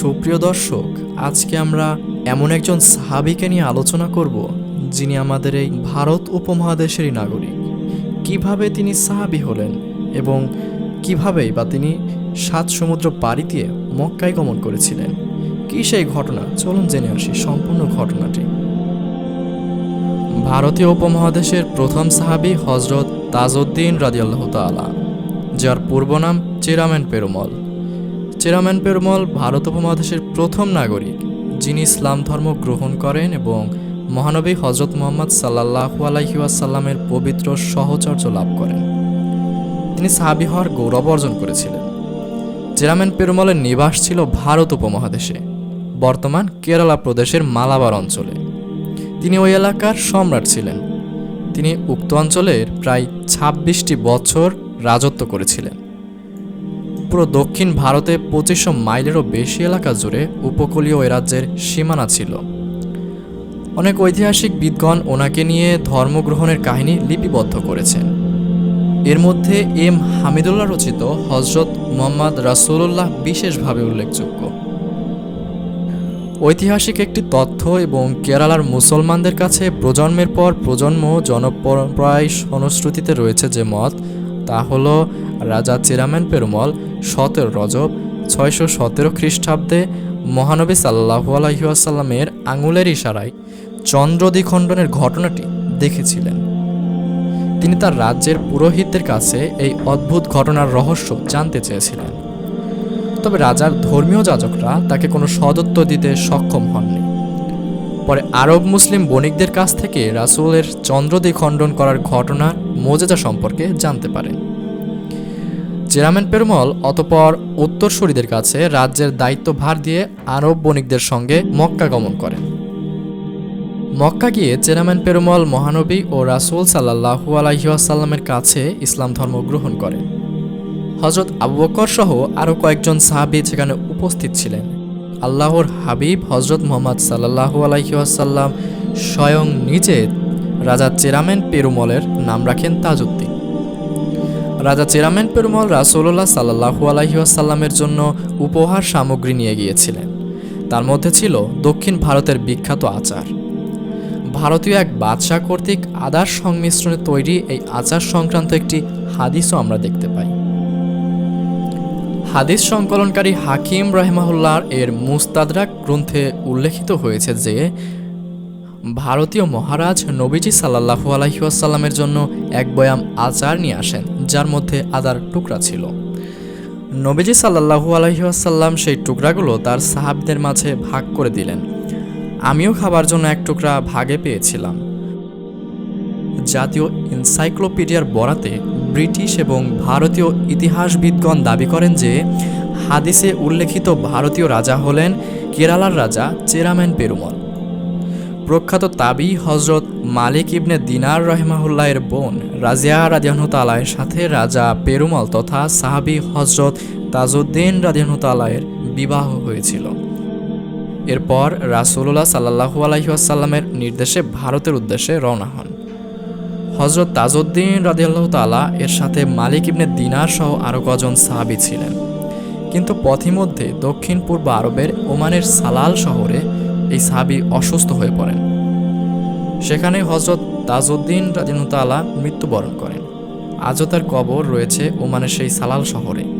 সুপ্রিয় দর্শক, আজকে আমরা এমন একজন সাহাবিকে নিয়ে আলোচনা করব, যিনি আমাদের এই ভারত উপমহাদেশেরই নাগরিক। কীভাবে তিনি সাহাবি হলেন এবং কিভাবেই বা তিনি সাত সমুদ্র পাড়ি দিয়ে মক্কায় গমন করেছিলেন? কী সেই ঘটনা? চলুন জেনে আসি সম্পূর্ণ ঘটনাটি। ভারতীয় উপমহাদেশের প্রথম সাহাবি হজরত তাজউদ্দিন রাদিয়াল্লাহু তাআলা, যার পূর্ব নাম চেরাম্যান পেরুমল। চেরাম্যান পেরুমল ভারত উপমহাদেশের প্রথম নাগরিক, যিনি ইসলাম ধর্ম গ্রহণ করেন এবং মহানবী হজরত মোহাম্মদ সাল্লাহু আলাইহাসাল্লামের পবিত্র সহচর্য লাভ করেন। তিনি সাহাবি হওয়ার গৌরব অর্জন করেছিলেন। চেরাম্যান পেরুমলের নিবাস ছিল ভারত উপমহাদেশে, বর্তমান কেরালা প্রদেশের মালাবার অঞ্চলে। তিনি ওই এলাকার সম্রাট ছিলেন। তিনি উক্ত অঞ্চলের প্রায় ছাব্বিশটি বছর রাজত্ব করেছিলেন। পুরো দক্ষিণ ভারতে পঁচিশশো মাইলেরও বেশি এলাকা জুড়ে উপকূলীয় ওই রাজ্যের সীমানা ছিল। অনেক ঐতিহাসিক বিদগণ ওনাকে নিয়ে ধর্মগ্রহণের কাহিনী লিপিবদ্ধ করেছেন। এর মধ্যে এম হামিদুল্লাহ রচিত হজরত মোহাম্মদ রাসূলুল্লাহ বিশেষভাবে উল্লেখযোগ্য। ঐতিহাসিক একটি তথ্য এবং কেরালার মুসলমানদের কাছে প্রজন্মের পর প্রজন্ম জনপ্রায় সংস্কৃতিতে রয়েছে যে মত তা হল রাজা চেরাম্যান পেরুমল, সতেরো রজব, ছয়শো সতেরো খ্রিস্টাব্দে মহানবী সাল্লাহু আলহিউসাল্লামের আঙুলের ইশারায় চন্দ্র দ্বিখণ্ডনের ঘটনাটি দেখেছিলেন। তিনি তার রাজ্যের পুরোহিতদের কাছে এই অদ্ভুত ঘটনার রহস্য জানতে চেয়েছিলেন। তবে রাজার ধর্মীয় যাজকরা তাকে কোনো সদত্ব দিতে সক্ষম হননি। পরে আরব মুসলিম বণিকদের কাছ থেকে রাসূলের চন্দ্রদি খণ্ডন করার ঘটনার মোজেজা সম্পর্কে জানতে পারে। চেরামেন পেরুমল অতপর উত্তরসূরিদের কাছে রাজ্যের দায়িত্বভার দিয়ে আরব বণিকদের সঙ্গে মক্কা গমন করেন। মক্কা গিয়ে চেরামেন পেরুমল মহানবী ও রাসূল সাল্লাহু আলাইসাল্লামের কাছে ইসলাম ধর্ম গ্রহণ করেন। হজরত আবু বকর সহ আরও কয়েকজন সাহাবি সেখানে উপস্থিত ছিলেন। আল্লাহর হাবিব হজরত মোহাম্মদ সাল্লাহু আলাইসাল্লাম স্বয়ং নিজে রাজা চেরামেন পেরুমলের নাম রাখেন তাজউদ্দিন। রাজা চেরামেন পেরুমল রাসৌল্লাহ সাল্লাহু আলাইসাল্লামের জন্য উপহার সামগ্রী নিয়ে গিয়েছিলেন। তার মধ্যে ছিল দক্ষিণ ভারতের বিখ্যাত আচার। ভারতীয় এক বাদশাহ কর্তৃক আদার সংমিশ্রণে তৈরি এই আচার সংক্রান্ত একটি হাদিসও আমরা দেখতে পাই। হাদিস সংকলনকারী হাকিম রহমাহুল্লার এর মুস্তাদরাক গ্রন্থে উল্লেখিত হয়েছে যে, ভারতীয় মহারাজ নবীজি সাল্লাহু আলহিউসাল্লামের জন্য এক বয়াম আচার নিয়ে আসেন, যার মধ্যে আদার টুকরা ছিল। নবীজি সাল্লাহু আলহিউসাল্লাম সেই টুকরাগুলো তার সাহাবদের মাঝে ভাগ করে দিলেন। আমিও খাবার জন্য এক টুকরা ভাগে পেয়েছিলাম। জাতীয় এনসাইক্লোপিডিয়ার বরাতে ব্রিটিশ এবং ভারতীয় ইতিহাসবিদগণ দাবি করেন যে হাদিসে উল্লেখিত ভারতীয় রাজা হলেন কেরালার রাজা চেরাম্যান পেরুমল। প্রখ্যাত তাবি হজরত মালিক ইবনে দিনার রহমাহুল্লাহের বোন রাজিয়া রাজিয়ানুতালায়ের সাথে রাজা পেরুমল তথা সাহাবি হজরত তাজউদ্দিন রাজিয়ানুতালায়ের বিবাহ হয়েছিল। এরপর রাসুল্লাহ সাল্লাহু আলহিহাসাল্লামের নির্দেশে ভারতের উদ্দেশ্যে রওনা হন। হজরত তাজউদ্দিন রাজিয়াল্লাহ তালা এর সাথে মালিক ইবনে দিনার সহ আরও কজন সাহাবি ছিলেন। কিন্তু পথিমধ্যে দক্ষিণ পূর্ব আরবের ওমানের সালাল শহরে এই সাহাবি অসুস্থ হয়ে পড়েন। সেখানে হজরত তাজউদ্দিন রাদিনুতালা মৃত্যুবরণ করেন। আজও তার কবর রয়েছে ওমানের সেই সালাল শহরে।